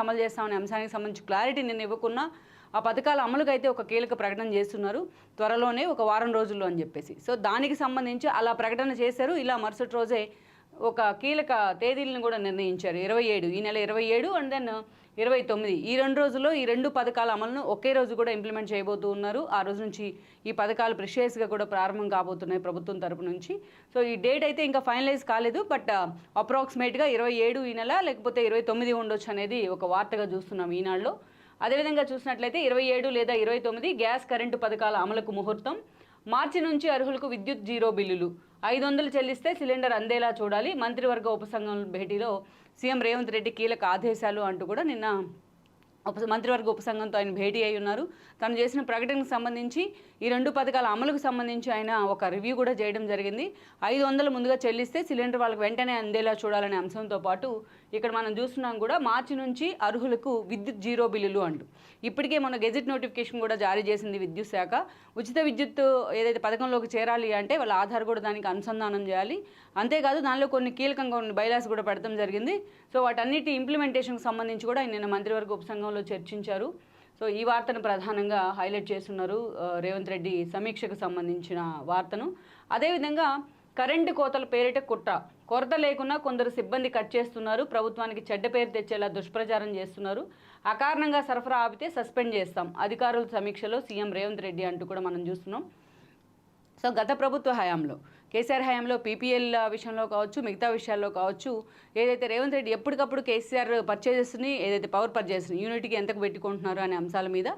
అమలు చేస్తామనే అంశానికి సంబంధించి క్లారిటీ నేను ఇవ్వకున్నా ఆ పథకాల అమలుకైతే అయితే ఒక కీలక ప్రకటన చేస్తున్నారు త్వరలోనే ఒక వారం రోజుల్లో అని చెప్పేసి. సో దానికి సంబంధించి అలా ప్రకటన చేశారు ఇలా మరుసటి రోజే ఒక కీలక తేదీలను కూడా నిర్ణయించారు. ఇరవై ఏడు ఈ నెల ఇరవై ఏడు అండ్ దెన్ ఇరవై తొమ్మిది. ఈ రెండు రోజుల్లో ఈ రెండు పథకాల అమలును ఒకే రోజు కూడా ఇంప్లిమెంట్ చేయబోతూ ఉన్నారు. ఆ రోజు నుంచి ఈ పథకాలు ప్రిషియస్గా కూడా ప్రారంభం కాబోతున్నాయి ప్రభుత్వం తరపు నుంచి. సో ఈ డేట్ అయితే ఇంకా ఫైనలైజ్ కాలేదు. బట్ అప్రాక్సిమేట్గా uh, ఇరవై ఏడు ఈ నెల లేకపోతే ఇరవై తొమ్మిది ఉండొచ్చు అనేది ఒక వార్తగా చూస్తున్నాం ఈనాడులో. అదేవిధంగా చూసినట్లయితే ఇరవై ఏడు లేదా ఇరవై తొమ్మిది గ్యాస్ కరెంటు పథకాల అమలుకు ముహూర్తం. మార్చి నుంచి అర్హులకు విద్యుత్ జీరో బిల్లులు. ఐదు వందలు చెల్లిస్తే సిలిండర్ అందేలా చూడాలి. మంత్రివర్గ ఉపసంఘం భేటీలో సీఎం రేవంత్ రెడ్డి కీలక ఆదేశాలు అంటూ కూడా నిన్న ఉప మంత్రివర్గ ఉపసంఘంతో ఆయన భేటీ అయి ఉన్నారు. తను చేసిన ప్రకటనకు సంబంధించి ఈ రెండు పథకాల అమలుకు సంబంధించి ఆయన ఒక రివ్యూ కూడా చేయడం జరిగింది. ఐదు వందలు ముందుగా చెల్లిస్తే సిలిండర్ వాళ్ళకి వెంటనే అందేలా చూడాలనే అంశంతో పాటు ఇక్కడ మనం చూస్తున్నాం కూడా మార్చి నుంచి అర్హులకు విద్యుత్ జీరో బిల్లులు అంటూ. ఇప్పటికే మన గెజిట్ నోటిఫికేషన్ కూడా జారీ చేసింది విద్యుత్ శాఖ. ఉచిత విద్యుత్ ఏదైతే పథకంలోకి చేరాలి అంటే వాళ్ళ ఆధార్ కూడా దానికి అనుసంధానం చేయాలి. అంతేకాదు దానిలో కొన్ని కీలకంగా కొన్ని బైలాస్ కూడా పెడతాం జరిగింది. సో వాటన్నిటి ఇంప్లిమెంటేషన్కి సంబంధించి కూడా ఆయన నిన్న మంత్రివర్గ ఉపసంఘంలో చర్చించారు. సో ఈ వార్తను ప్రధానంగా హైలైట్ చేస్తున్నారు రేవంత్ రెడ్డి సమీక్షకు సంబంధించిన వార్తను. అదేవిధంగా కరెంటు కోతల పేరిట కుట్ర కొరత లేకున్నా కొందరు సిబ్బంది కట్ చేస్తున్నారు ప్రభుత్వానికి చెడ్డ పేరు తెచ్చేలా దుష్ప్రచారం చేస్తున్నారు. అకారణంగా సరఫరా ఆపితే సస్పెండ్ చేస్తాం అధికారుల సమీక్షలో సీఎం రేవంత్ రెడ్డి అంటూ కూడా మనం చూస్తున్నాం. సో గత ప్రభుత్వ హయాంలో కేసీఆర్ హయాంలో పీపీఎల్ విషయంలో కావచ్చు మిగతా విషయాల్లో కావచ్చు ఏదైతే రేవంత్ రెడ్డి ఎప్పటికప్పుడు కేసీఆర్ పర్చేజెస్ని ఏదైతే పవర్ పర్చేస్ని యూనిట్కి ఎంతకు పెట్టుకుంటున్నారు అనే అంశాల మీద.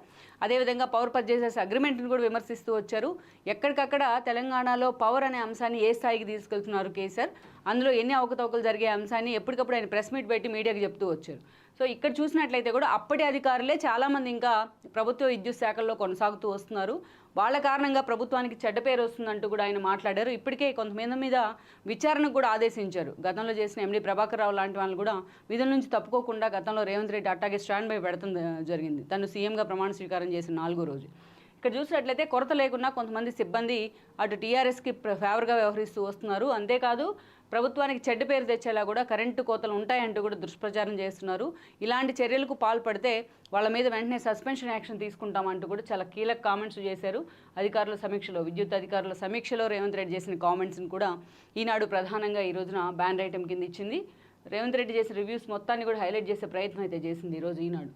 అదేవిధంగా పవర్ పర్చేసెస్ అగ్రిమెంట్ని కూడా విమర్శిస్తూ వచ్చారు. ఎక్కడికక్కడ తెలంగాణలో పవర్ అనే అంశాన్ని ఏ స్థాయికి తీసుకెళ్తున్నారు కేసీఆర్? అందులో ఎన్ని అవకతవకలు జరిగే అంశాన్ని ఎప్పటికప్పుడు ఆయన ప్రెస్ మీట్ పెట్టి మీడియాకి చెప్తూ వచ్చారు. సో ఇక్కడ చూసినట్లయితే కూడా అప్పటి అధికారులే చాలామంది ఇంకా ప్రభుత్వ విద్యుత్ శాఖల్లో కొనసాగుతూ వస్తున్నారు. వాళ్ళ కారణంగా ప్రభుత్వానికి చెడ్డ పేరు వస్తుందంటూ కూడా ఆయన మాట్లాడారు. ఇప్పటికే కొంతమంది మీద విచారణకు కూడా ఆదేశించారు. గతంలో చేసిన ఎండి ప్రభాకర్ రావు లాంటి వాళ్ళు కూడా విధుల నుంచి తప్పుకోకుండా గతంలో రేవంత్ రెడ్డి అట్టాగే స్టాండ్ బై పెడతాం జరిగింది. తను సీఎంగా ప్రమాణ స్వీకారం చేసిన నాలుగో రోజు. ఇక్కడ చూసినట్లయితే కొరత లేకున్నా కొంతమంది సిబ్బంది అటు టీఆర్ఎస్కి ఫేవర్గా వ్యవహరిస్తూ వస్తున్నారు. అంతేకాదు ప్రభుత్వానికి చెడ్డ పేరు తెచ్చేలా కూడా కరెంటు కోతలు ఉంటాయంటూ కూడా దుష్ప్రచారం చేస్తున్నారు. ఇలాంటి చర్యలకు పాల్పడితే వాళ్ళ మీద వెంటనే సస్పెన్షన్ యాక్షన్ తీసుకుంటామంటూ కూడా చాలా కీలక కామెంట్స్ చేశారు. అధికారుల సమీక్షలో విద్యుత్ అధికారుల సమీక్షలో రేవంత్ రెడ్డి చేసిన కామెంట్స్ని కూడా ఈనాడు ప్రధానంగా ఈ రోజున బ్యాన్ ఐటెం కింద ఇచ్చింది. రేవంత్ రెడ్డి చేసిన రివ్యూస్ మొత్తాన్ని కూడా హైలైట్ చేసే ప్రయత్నం అయితే చేసింది ఈరోజు ఈనాడు.